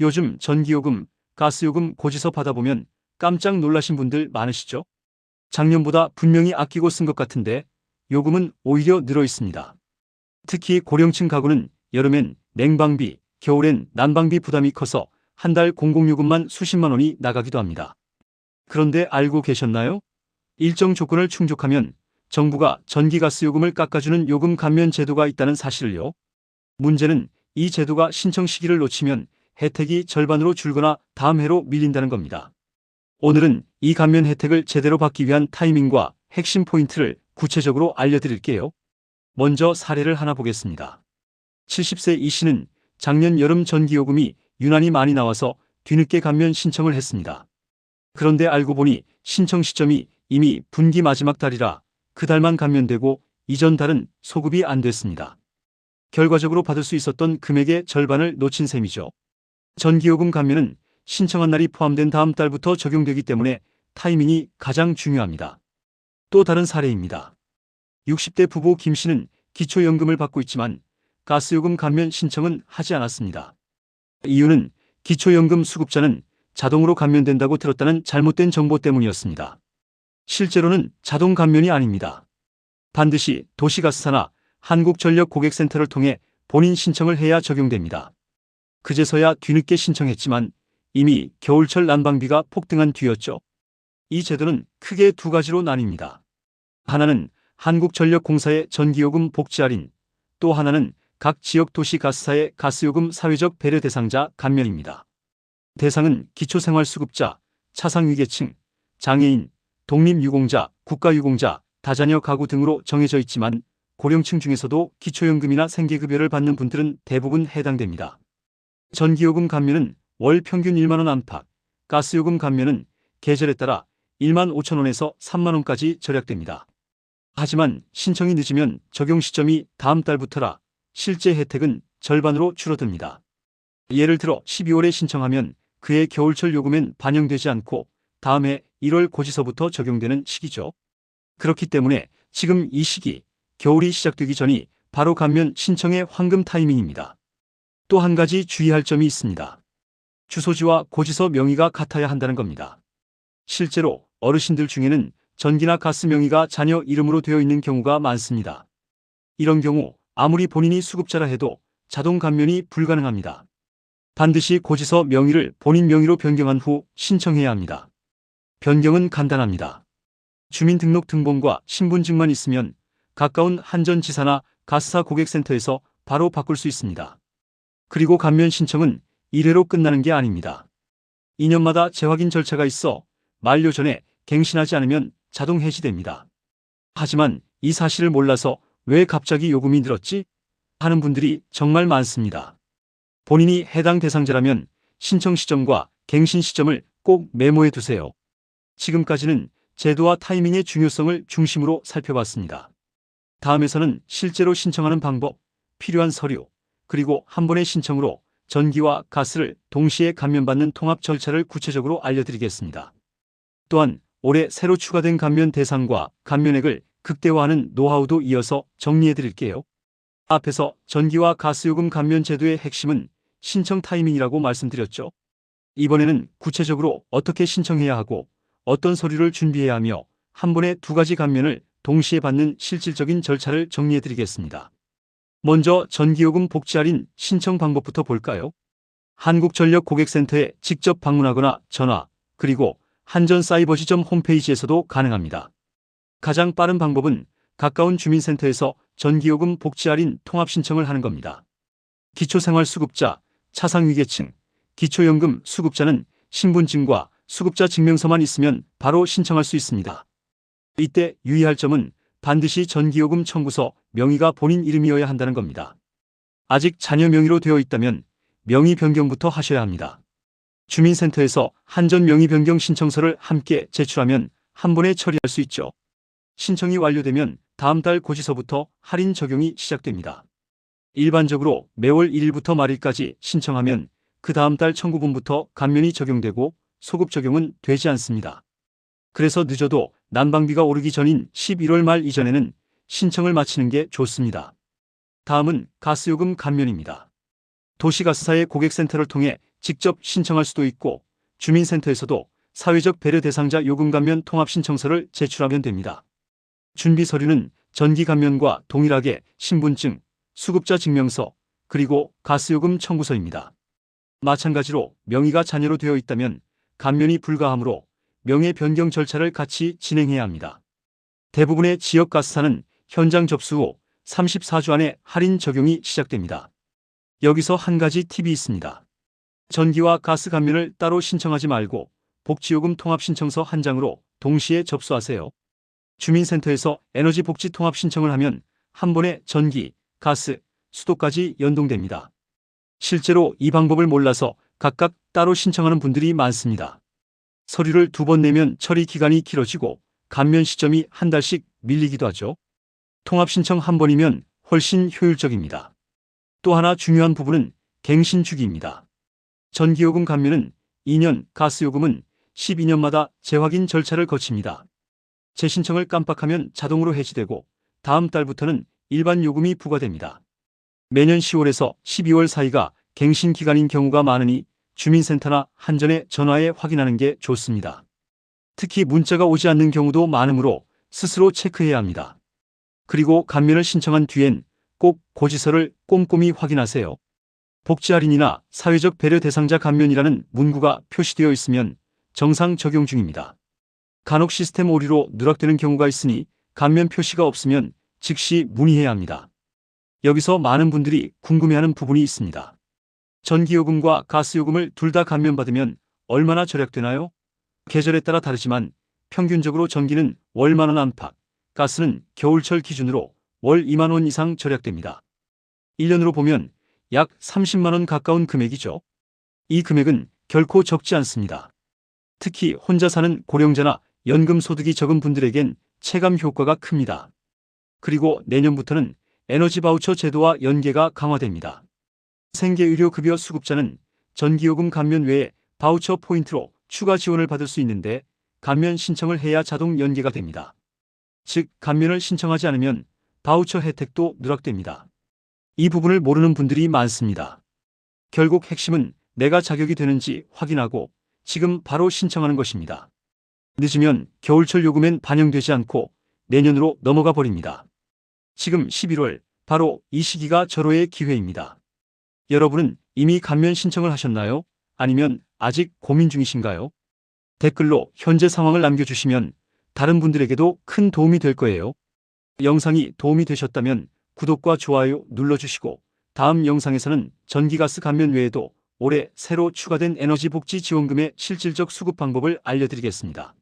요즘 전기요금, 가스요금 고지서 받아보면 깜짝 놀라신 분들 많으시죠? 작년보다 분명히 아끼고 쓴 것 같은데 요금은 오히려 늘어 있습니다. 특히 고령층 가구는 여름엔 냉방비, 겨울엔 난방비 부담이 커서 한 달 공공요금만 수십만 원이 나가기도 합니다. 그런데 알고 계셨나요? 일정 조건을 충족하면 정부가 전기가스 요금을 깎아주는 요금 감면 제도가 있다는 사실을요. 문제는 이 제도가 신청 시기를 놓치면 혜택이 절반으로 줄거나 다음 해로 밀린다는 겁니다. 오늘은 이 감면 혜택을 제대로 받기 위한 타이밍과 핵심 포인트를 구체적으로 알려드릴게요. 먼저 사례를 하나 보겠습니다. 70세 이 씨는 작년 여름 전기요금이 유난히 많이 나와서 뒤늦게 감면 신청을 했습니다. 그런데 알고 보니 신청 시점이 이미 분기 마지막 달이라 그 달만 감면되고 이전 달은 소급이 안 됐습니다. 결과적으로 받을 수 있었던 금액의 절반을 놓친 셈이죠. 전기요금 감면은 신청한 날이 포함된 다음 달부터 적용되기 때문에 타이밍이 가장 중요합니다. 또 다른 사례입니다. 60대 부부 김 씨는 기초연금을 받고 있지만 가스요금 감면 신청은 하지 않았습니다. 이유는 기초연금 수급자는 자동으로 감면된다고 들었다는 잘못된 정보 때문이었습니다. 실제로는 자동 감면이 아닙니다. 반드시 도시가스사나 한국전력 고객센터를 통해 본인 신청을 해야 적용됩니다. 그제서야 뒤늦게 신청했지만 이미 겨울철 난방비가 폭등한 뒤였죠. 이 제도는 크게 두 가지로 나뉩니다. 하나는 한국전력공사의 전기요금 복지 할인, 또 하나는 각 지역 도시 가스사의 가스요금 사회적 배려 대상자 감면입니다. 대상은 기초생활수급자, 차상위계층, 장애인, 독립유공자, 국가유공자, 다자녀 가구 등으로 정해져 있지만 고령층 중에서도 기초연금이나 생계급여를 받는 분들은 대부분 해당됩니다. 전기요금 감면은 월 평균 1만원 안팎, 가스요금 감면은 계절에 따라 1만 5천원에서 3만원까지 절약됩니다. 하지만 신청이 늦으면 적용 시점이 다음 달부터라 실제 혜택은 절반으로 줄어듭니다. 예를 들어 12월에 신청하면 그해 겨울철 요금엔 반영되지 않고 다음해 1월 고지서부터 적용되는 시기죠. 그렇기 때문에 지금 이 시기 겨울이 시작되기 전이 바로 감면 신청의 황금 타이밍입니다. 또 한 가지 주의할 점이 있습니다. 주소지와 고지서 명의가 같아야 한다는 겁니다. 실제로 어르신들 중에는 전기나 가스 명의가 자녀 이름으로 되어 있는 경우가 많습니다. 이런 경우 아무리 본인이 수급자라 해도 자동 감면이 불가능합니다. 반드시 고지서 명의를 본인 명의로 변경한 후 신청해야 합니다. 변경은 간단합니다. 주민등록 등본과 신분증만 있으면 가까운 한전지사나 가스사 고객센터에서 바로 바꿀 수 있습니다. 그리고 감면 신청은 1회로 끝나는 게 아닙니다. 2년마다 재확인 절차가 있어 만료 전에 갱신하지 않으면 자동 해지됩니다. 하지만 이 사실을 몰라서 왜 갑자기 요금이 늘었지? 하는 분들이 정말 많습니다. 본인이 해당 대상자라면 신청 시점과 갱신 시점을 꼭 메모해 두세요. 지금까지는 제도와 타이밍의 중요성을 중심으로 살펴봤습니다. 다음에서는 실제로 신청하는 방법, 필요한 서류, 그리고 한 번의 신청으로 전기와 가스를 동시에 감면받는 통합 절차를 구체적으로 알려드리겠습니다. 또한 올해 새로 추가된 감면 대상과 감면액을 극대화하는 노하우도 이어서 정리해 드릴게요. 앞에서 전기와 가스요금 감면 제도의 핵심은 신청 타이밍이라고 말씀드렸죠. 이번에는 구체적으로 어떻게 신청해야 하고 어떤 서류를 준비해야 하며 한 번에 두 가지 감면을 동시에 받는 실질적인 절차를 정리해 드리겠습니다. 먼저 전기요금 복지 할인 신청 방법부터 볼까요? 한국전력 고객센터에 직접 방문하거나 전화, 그리고 한전사이버시점 홈페이지에서도 가능합니다. 가장 빠른 방법은 가까운 주민센터에서 전기요금 복지 할인 통합 신청을 하는 겁니다. 기초생활수급자, 차상위계층, 기초연금 수급자는 신분증과 수급자 증명서만 있으면 바로 신청할 수 있습니다. 이때 유의할 점은 반드시 전기요금 청구서 명의가 본인 이름이어야 한다는 겁니다. 아직 자녀 명의로 되어 있다면 명의 변경부터 하셔야 합니다. 주민센터에서 한전 명의 변경 신청서를 함께 제출하면 한 번에 처리할 수 있죠. 신청이 완료되면 다음 달 고지서부터 할인 적용이 시작됩니다. 일반적으로 매월 1일부터 말일까지 신청하면 그 다음 달 청구분부터 감면이 적용되고 소급 적용은 되지 않습니다. 그래서 늦어도 난방비가 오르기 전인 11월 말 이전에는 신청을 마치는 게 좋습니다. 다음은 가스요금 감면입니다. 도시가스사의 고객센터를 통해 직접 신청할 수도 있고 주민센터에서도 사회적 배려 대상자 요금 감면 통합 신청서를 제출하면 됩니다. 준비 서류는 전기 감면과 동일하게 신분증, 수급자 증명서, 그리고 가스요금 청구서입니다. 마찬가지로 명의가 자녀로 되어 있다면 감면이 불가하므로 명예 변경 절차를 같이 진행해야 합니다. 대부분의 지역 가스사는 현장 접수 후 34주 안에 할인 적용이 시작됩니다. 여기서 한 가지 팁이 있습니다. 전기와 가스 감면을 따로 신청하지 말고 복지요금 통합 신청서 한 장으로 동시에 접수하세요. 주민센터에서 에너지 복지 통합 신청을 하면 한 번에 전기, 가스, 수도까지 연동됩니다. 실제로 이 방법을 몰라서 각각 따로 신청하는 분들이 많습니다. 서류를 두 번 내면 처리 기간이 길어지고 감면 시점이 한 달씩 밀리기도 하죠. 통합 신청 한 번이면 훨씬 효율적입니다. 또 하나 중요한 부분은 갱신 주기입니다. 전기요금 감면은 2년, 가스요금은 12년마다 재확인 절차를 거칩니다. 재신청을 깜빡하면 자동으로 해지되고 다음 달부터는 일반 요금이 부과됩니다. 매년 10월에서 12월 사이가 갱신 기간인 경우가 많으니 주민센터나 한전에 전화해 확인하는 게 좋습니다. 특히 문자가 오지 않는 경우도 많으므로 스스로 체크해야 합니다. 그리고 감면을 신청한 뒤엔 꼭 고지서를 꼼꼼히 확인하세요. 복지 할인이나 사회적 배려 대상자 감면이라는 문구가 표시되어 있으면 정상 적용 중입니다. 간혹 시스템 오류로 누락되는 경우가 있으니 감면 표시가 없으면 즉시 문의해야 합니다. 여기서 많은 분들이 궁금해하는 부분이 있습니다. 전기요금과 가스요금을 둘 다 감면받으면 얼마나 절약되나요? 계절에 따라 다르지만 평균적으로 전기는 월 만원 안팎, 가스는 겨울철 기준으로 월 2만원 이상 절약됩니다. 1년으로 보면 약 30만원 가까운 금액이죠. 이 금액은 결코 적지 않습니다. 특히 혼자 사는 고령자나 연금 소득이 적은 분들에겐 체감 효과가 큽니다. 그리고 내년부터는 에너지 바우처 제도와 연계가 강화됩니다. 생계의료급여 수급자는 전기요금 감면 외에 바우처 포인트로 추가 지원을 받을 수 있는데 감면 신청을 해야 자동 연계가 됩니다. 즉, 감면을 신청하지 않으면 바우처 혜택도 누락됩니다. 이 부분을 모르는 분들이 많습니다. 결국 핵심은 내가 자격이 되는지 확인하고 지금 바로 신청하는 것입니다. 늦으면 겨울철 요금엔 반영되지 않고 내년으로 넘어가 버립니다. 지금 11월 바로 이 시기가 절호의 기회입니다. 여러분은 이미 감면 신청을 하셨나요? 아니면 아직 고민 중이신가요? 댓글로 현재 상황을 남겨주시면 다른 분들에게도 큰 도움이 될 거예요. 영상이 도움이 되셨다면 구독과 좋아요 눌러주시고 다음 영상에서는 전기가스 감면 외에도 올해 새로 추가된 에너지 복지 지원금의 실질적 수급 방법을 알려드리겠습니다.